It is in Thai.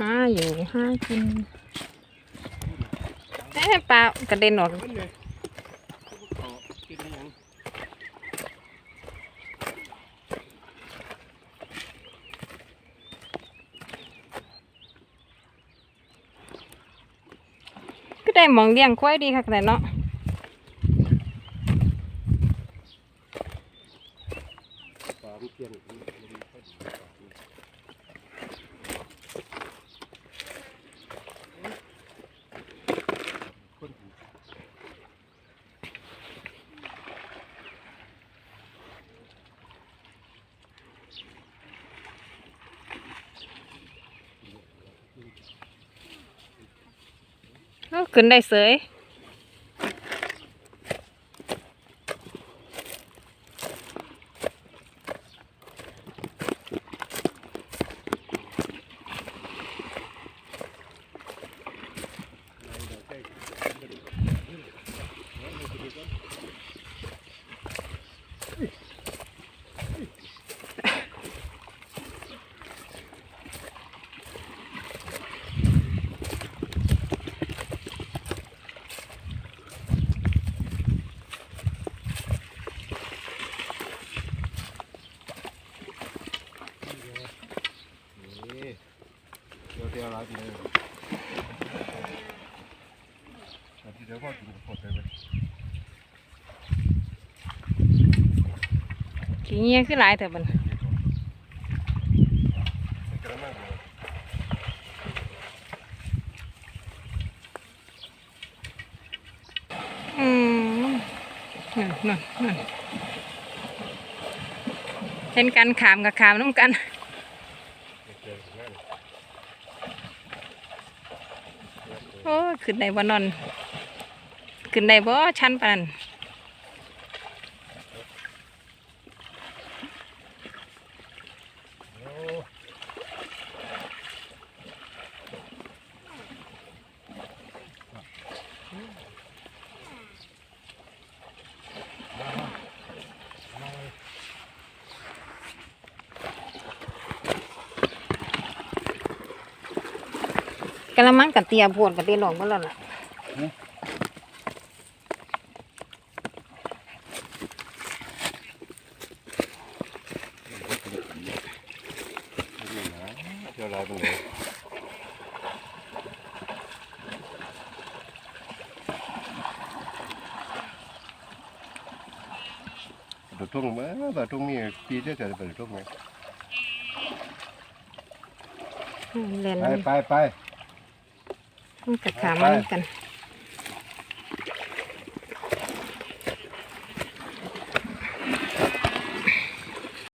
ห้าอยู่ห้ากินเอ๊ะปลากระเด็นออกมันเลยเขากินได้ยังก็ได้หมองเลี้ยงควายดีค่ะแต่เนาะปลาเปลี่ยนมันดีพอดีปลาเนี่ย เอา ขึ้นได้เสย นี่ เดี๋ยวเดี๋ยวร้านเลยอาทิตย์เดียวพ่อกินหมดเลยขี้เงี้ยคือหลายแต่บันใส่กระมังเลยอืมนั่นนั่นนั่นเห็นกันขามกับขามน้ำกัน เจอกันนั่น โอ้ขึ้นได้บ่นอน ขึ้นได้บ่ชั้นปานนั้น โอ้มาเลย กะละมังกับเตียบวดกับเตียหลงบ่แล้วล่ะเดี๋ยวเราตรงไหนตัวทุ่งมั้ยตัวทุ่งมีปีเดียวจะเป็นทุ่งไหมอืมเล่นไปไปไป มันกับขามมันกันไ